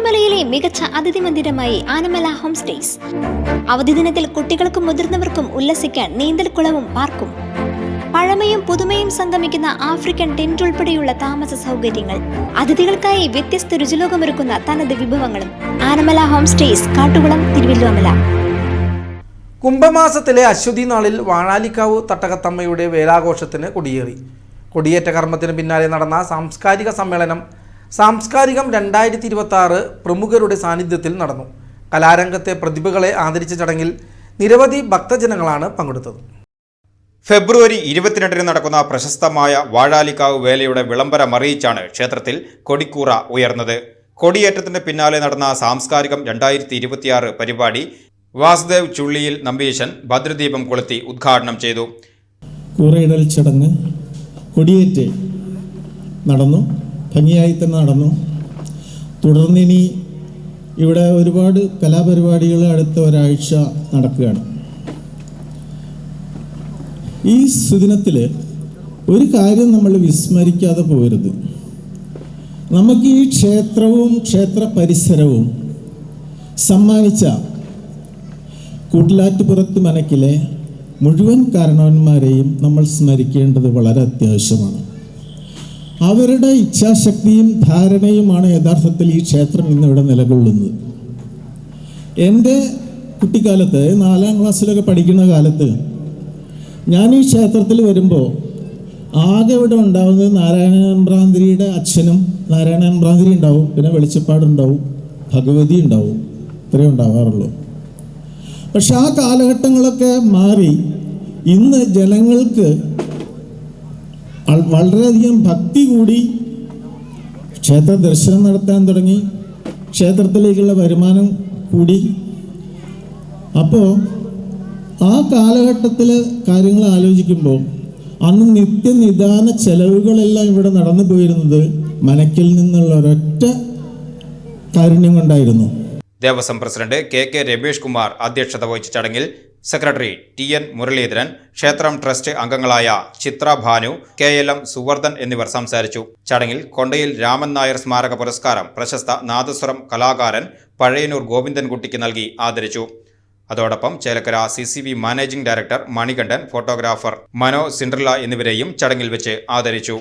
തിരുവല്ലോമലയിലെ മികച്ച അതിഥി മന്ദിരമായി Anamala home stays. അവധി ദിനത്തിൽ കുട്ടികൾക്കും മുതിർന്നവർക്കും ഉല്ലസിക്കാൻ നീന്തൽക്കുളവും പാർക്കും. പഴമയും പുതുമയും സംഗമിക്കുന്ന ആഫ്രിക്കൻ ടെന്റ് ഉൾപ്പെടെയുള്ള താമസ സൗകര്യങ്ങൾ അതിഥികൾക്കായി വ്യത്യസ്ത രുചിലോകമൊരുക്കുന്ന തനത് വിഭവങ്ങളും. Anamala home stays Kattukulam Thiruvalluvamala. കുംഭമാസത്തിലെ അശ്വതി നാളിൽ വാഴാലിക്കാവ് തട്ടകത്തമ്മയുടെ വേലാഘോഷത്തിന് കൊടിയേറി. കൊടിയേറ്റ കർമ്മത്തിന് പിന്നാലെ നടന്ന സാംസ്കാരിക സമ്മേളനം സാംസ്കാരികം രണ്ടായിരത്തി ഇരുപത്തി ആറ് പ്രമുഖരുടെ സാന്നിധ്യത്തിൽ നടന്നു. കലാരംഗത്തെ പ്രതിഭകളെ ആദരിച്ച ചടങ്ങിൽ നിരവധി ഭക്തജനങ്ങളാണ് പങ്കെടുത്തത്. ഫെബ്രുവരി ഇരുപത്തിരണ്ടിന് നടക്കുന്ന പ്രശസ്തമായ വാഴാലിക്കാവ് വേലയുടെ വിളംബരം അറിയിച്ചാണ് ക്ഷേത്രത്തിൽ കൊടിക്കൂറ ഉയർന്നത്. കൊടിയേറ്റത്തിന് പിന്നാലെ നടന്ന സാംസ്കാരികം രണ്ടായിരത്തി ഇരുപത്തിയാറ് പരിപാടി വാസുദേവ് ചുള്ളിയിൽ നമ്പീശൻ ഭദ്രദീപം കൊളുത്തി ഉദ്ഘാടനം ചെയ്തു. കൂറയിടൽ ചടങ്ങ് കൊടിയേറ്റ് നടന്നു. ഭംഗിയായി തന്നെ നടന്നു. തുടർന്ന് ഇനി ഇവിടെ ഒരുപാട് കലാപരിപാടികൾ അടുത്ത ഒരാഴ്ച നടക്കുകയാണ്. ഈ സുദിനത്തിൽ ഒരു കാര്യം നമ്മൾ വിസ്മരിക്കാതെ പോകരുത് നമുക്ക് ഈ ക്ഷേത്രവും ക്ഷേത്ര പരിസരവും സമ്മാനിച്ച കൂട്ടിലാറ്റുപുറത്ത് മനക്കിലെ മുഴുവൻ കാരണവന്മാരെയും നമ്മൾ സ്മരിക്കേണ്ടത് വളരെ അത്യാവശ്യമാണ്. അവരുടെ ഇച്ഛാശക്തിയും ധാരണയുമാണ് യഥാർത്ഥത്തിൽ ഈ ക്ഷേത്രം ഇന്നിവിടെ നിലകൊള്ളുന്നത്. എന്റെ കുട്ടിക്കാലത്ത് നാലാം ക്ലാസ്സിലൊക്കെ പഠിക്കുന്ന കാലത്ത് ഞാൻ ഈ ക്ഷേത്രത്തിൽ വരുമ്പോൾ ആകെ ഇവിടെ ഉണ്ടാവുന്നത് നാരായണമ്പ്രാന്തിരിയുടെ അച്ഛനും നാരായണമ്പ്രാന്തിരി ഉണ്ടാവും പിന്നെ വെളിച്ചപ്പാടുണ്ടാവും ഭഗവതി ഉണ്ടാവും ഇത്രയും ഉണ്ടാവാറുള്ളൂ. പക്ഷെ ആ കാലഘട്ടങ്ങളൊക്കെ മാറി ഇന്ന് ജനങ്ങൾക്ക് വളരെയധികം ഭക്തി കൂടി ക്ഷേത്ര ദർശനം നടത്താൻ തുടങ്ങി. ക്ഷേത്രത്തിലേക്കുള്ള വരുമാനം കൂടി. അപ്പോൾ ആ കാലഘട്ടത്തിൽ കാര്യങ്ങൾ ആലോചിക്കുമ്പോൾ അന്ന് നിത്യനിദാന ചെലവുകളെല്ലാം ഇവിടെ നടന്നു പോയിരുന്നത് മനക്കിൽ നിന്നുള്ള ഒരൊറ്റ കാരുണ്യം കൊണ്ടായിരുന്നു. Devaswom president K K Ramesh Kumar അധ്യക്ഷത വഹിച്ച ചടങ്ങിൽ സെക്രട്ടറി ടി എൻ മുരളീധരൻ ക്ഷേത്രം ട്രസ്റ്റ് അംഗങ്ങളായ Chithra Bhanu K L M Suvardhan എന്നിവർ സംസാരിച്ചു. ചടങ്ങിൽ കൊണ്ടയിൽ രാമൻ നായർ സ്മാരക പുരസ്കാരം പ്രശസ്ത നാദസ്വരം കലാകാരൻ പഴയനൂർ ഗോവിന്ദൻകുട്ടിക്ക് നൽകി ആദരിച്ചു. അതോടൊപ്പം Chelakkara C C V managing director Manikandan photographer Mano Cinderella എന്നിവരെയും ചടങ്ങിൽ വെച്ച് ആദരിച്ചു.